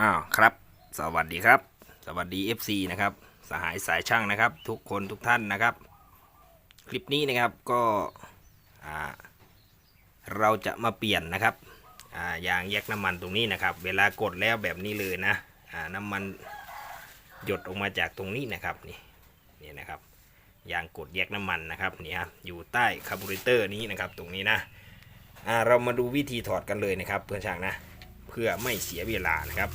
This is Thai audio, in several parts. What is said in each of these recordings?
อ้าวครับ สวัสดีครับ สวัสดี FC นะครับ สหายสายช่างนะครับ ทุกคนทุกท่านนะครับ คลิปนี้นะครับก็เราจะมาเปลี่ยนนะครับยางแยกน้ำมันตรงนี้นะครับ เวลากดแล้วแบบนี้เลยนะน้ำมันหยดออกมาจากตรงนี้นะครับนี่นี่นะครับยางกดแยกน้ำมันนะครับนี่ครับอยู่ใต้คาร์บูเรเตอร์นี้นะครับ ตรงนี้นะเรามาดูวิธีถอดกันเลยนะครับ เพื่อนช่างนะ เพื่อไม่เสียเวลานะครับ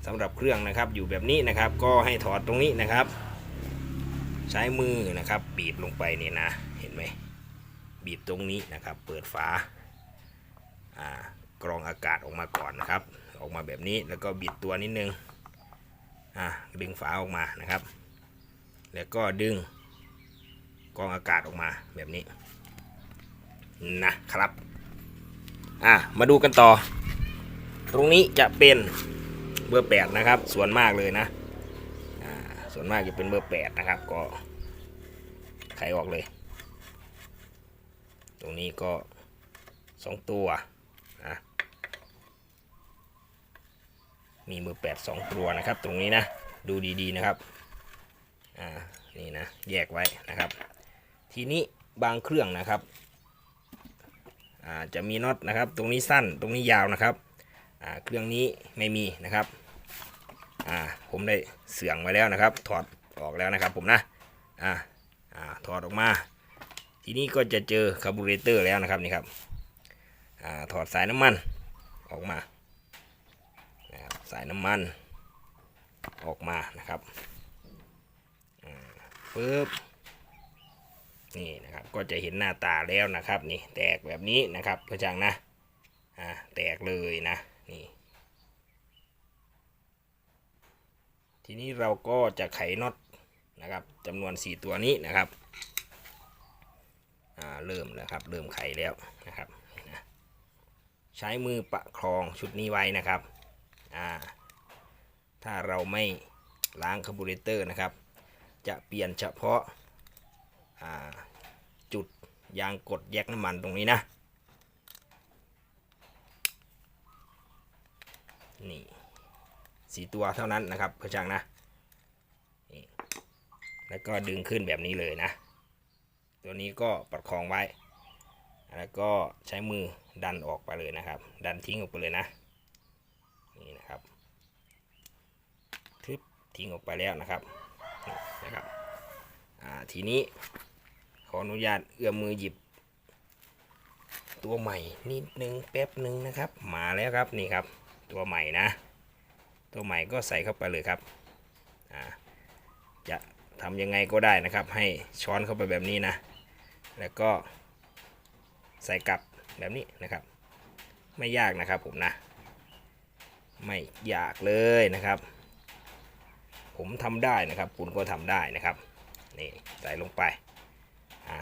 อ่าสำหรับเครื่องนะครับอยู่แบบนี้นะครับก็ให้ถอดตรงนี้นะครับ ใช้มือนะครับบีบลงไปเนี่ยนะเห็นไหมบีบตรงนี้นะครับ เปิดฝาอ่ากรองอากาศออกมาก่อนนะครับ ออกมาแบบนี้แล้วก็บิดตัวนิดนึงอ่าดึงฝาออกมานะครับ แล้วก็ดึงกรองอากาศออกมาแบบนี้นะครับอ่ามาดูกันต่อ ตรงนี้จะเป็น เบอร์แปดนะครับ ส่วนมากเลยนะส่วนมากจะเป็นเบอร์แปดนะครับ ก็ไขออกเลย ตรงนี้ก็สองตัวนะมีเบอร์แปดสองตัวนะครับ ตรงนี้นะดูดีๆนะครับอ่านี่นะแยกไว้นะครับ ทีนี้บางเครื่องนะครับจะมีน็อตนะครับ ตรงนี้สั้นตรงนี้ยาวนะครับ เครื่องนี้ไม่มีนะครับ อ่าผมได้เสื่องไว้แล้วนะครับ ถอดออกแล้วนะครับผมนะอ่าอ่าถอดออกมา ทีนี้ก็จะเจอคาร์บูเรเตอร์แล้วนะครับนี่ครับอ่าถอดสายน้ำมันออกมานะครับสายน้ำมันออกมานะครับปึ๊บนี่นะครับก็จะเห็นหน้าตาแล้วนะครับนี่แตกแบบนี้นะครับเพื่อจังนะอ่าแตกเลยนะนี่ ทีนี้เราก็จะไขน็อตนะครับจำนวน 4 ตัวนี้นะครับเริ่มแล้วครับ เริ่มไขแล้วนะครับ ใช้มือประคองชุดนี้ไว้นะครับถ้าเราไม่ล้างคาร์บูเรเตอร์นะครับ จะเปลี่ยนเฉพาะาจุดยางกดแยกน้ำมันตรงนี้นะ นี่ สี่ตัวเท่านั้นนะครับเพื่อช่างนะนี่แล้วก็ดึงขึ้นแบบนี้เลยนะ ตัวนี้ก็ประคองไว้ แล้วก็ใช้มือดันออกไปเลยนะครับ ดันทิ้งออกไปเลยนะ นี่นะครับทึบทิ้งออกไปแล้วนะครับ นะครับ อ่า ทีนี้ขออนุญาตเอื้อมมือหยิบ ตัวใหม่นิดนึงแป๊บหนึ่งนะครับ มาแล้วครับนี่ครับ ตัวใหม่นะ ตัวใหม่ก็ใส่เข้าไปเลยครับจะทำยังไงก็ได้นะครับ ให้ช้อนเข้าไปแบบนี้นะ แล้วก็ใส่กลับแบบนี้นะครับ ไม่ยากนะครับผมนะ ไม่ยากเลยนะครับ ผมทำได้นะครับ คุณก็ทำได้นะครับนี่ใส่ลงไป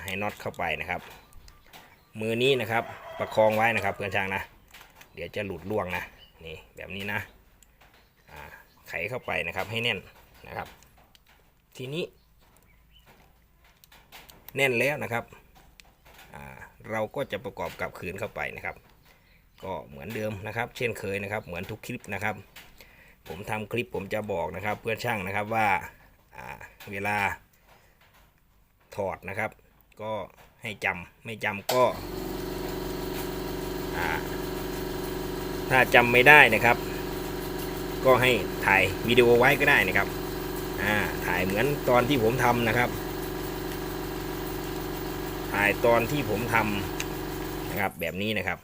ให้น็อตเข้าไปนะครับ มือนี้นะครับประคองไว้นะครับเพื่อนช่างนะ เดี๋ยวจะหลุดล่วงนะนี่แบบนี้นะ ไขเข้าไปนะครับให้แน่นนะครับ ทีนี้ แน่นแล้วนะครับเราก็จะประกอบกับคืนเข้าไปนะครับ ก็เหมือนเดิมนะครับ เช่นเคยนะครับ เหมือนทุกคลิปนะครับ ผมทำคลิปผมจะบอกนะครับ เพื่อนช่างนะครับว่าเวลาถอดนะครับ ก็ให้จำไม่จำก็ถ้าจำไม่ได้นะครับ ก็ให้ถ่ายวิดีโอไว้ก็ได้นะครับอ่าถ่ายเหมือนตอนที่ผมทำนะครับ ถ่ายตอนที่ผมทำนะครับแบบนี้นะครับ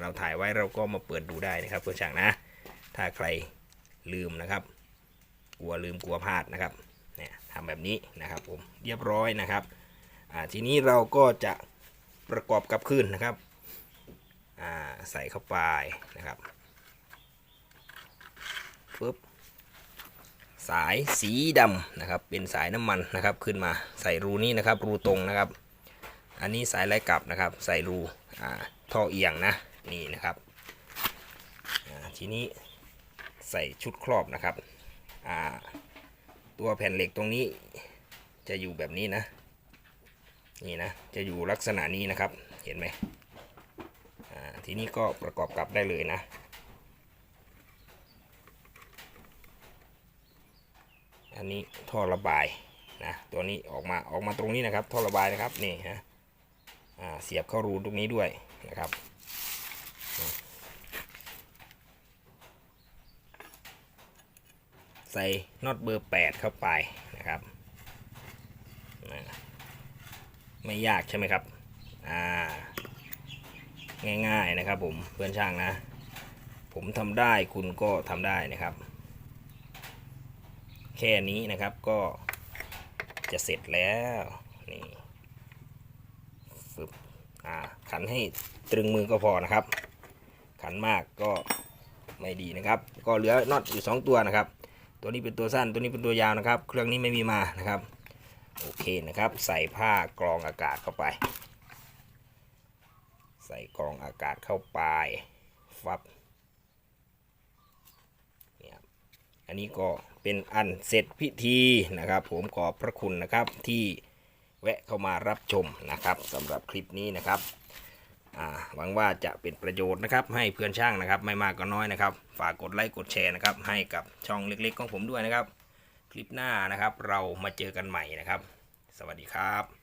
เราถ่ายไว้เราก็มาเปิดดูได้นะครับเพื่อนช่างนะ ถ้าใครลืมนะครับ กลัวลืมกลัวพลาดนะครับเนี่ยทำแบบนี้นะครับผมเรียบร้อยนะครับอ่าทีนี้เราก็จะประกอบกับคืนนะครับอ่าใส่เข้าไปนะครับ ปึ๊บสายสีดำนะครับ เป็นสายน้ำมันนะครับ ขึ้นมาใส่รูนี้นะครับ รูตรงนะครับ อันนี้สายไล่กลับนะครับ ใส่รูท่อเอียงนะนี่นะครับทีนี้ใส่ชุดครอบนะครับตัวแผ่นเหล็กตรงนี้จะอยู่แบบนี้นะนี่นะจะอยู่ลักษณะนี้นะครับเห็นไหมทีนี้ก็ประกอบกลับได้เลยนะ อันนี้ท่อระบายนะตัวนี้ออกมาออกมาตรงนี้นะครับ ท่อระบายนะครับนี่ฮะเสียบเข้ารูตรงนี้ด้วยนะครับใส่น็อตเบอร์ 8 เข้าไปนะครับ ไม่ยากใช่ไหมครับอ่าง่ายๆนะครับผมเพื่อนช่างนะ ผมทำได้คุณก็ทำได้นะครับ ค่นี้นะครับก็จะเสร็จแล้วนี่ฟึบอ่าขันให้ตรึงมือก็พอนะครับ ขันมากก็ไม่ดีนะครับ ก็เหลือน็อตอยู่ 2 ตัวนะครับ ตัวนี้เป็นตัวสั้นตัวนี้เป็นตัวยาวนะครับ เครื่องนี้ไม่มีมานะครับ โอเคนะครับ ใส่ผ้ากรองอากาศเข้าไป ใส่กรองอากาศเข้าไปฟับเนี่ยครับ อันนี้ก็เป็นอันเสร็จพิธีนะครับ ผมขอบพระคุณนะครับที่แวะเข้ามารับชมนะครับสำหรับคลิปนี้นะครับหวังว่าจะเป็นประโยชน์นะครับให้เพื่อนช่างนะครับ ไม่มากก็น้อยนะครับ ฝากกดไลค์กดแชร์นะครับ ให้กับช่องเล็กๆของผมด้วยนะครับ คลิปหน้านะครับ เรามาเจอกันใหม่นะครับ สวัสดีครับ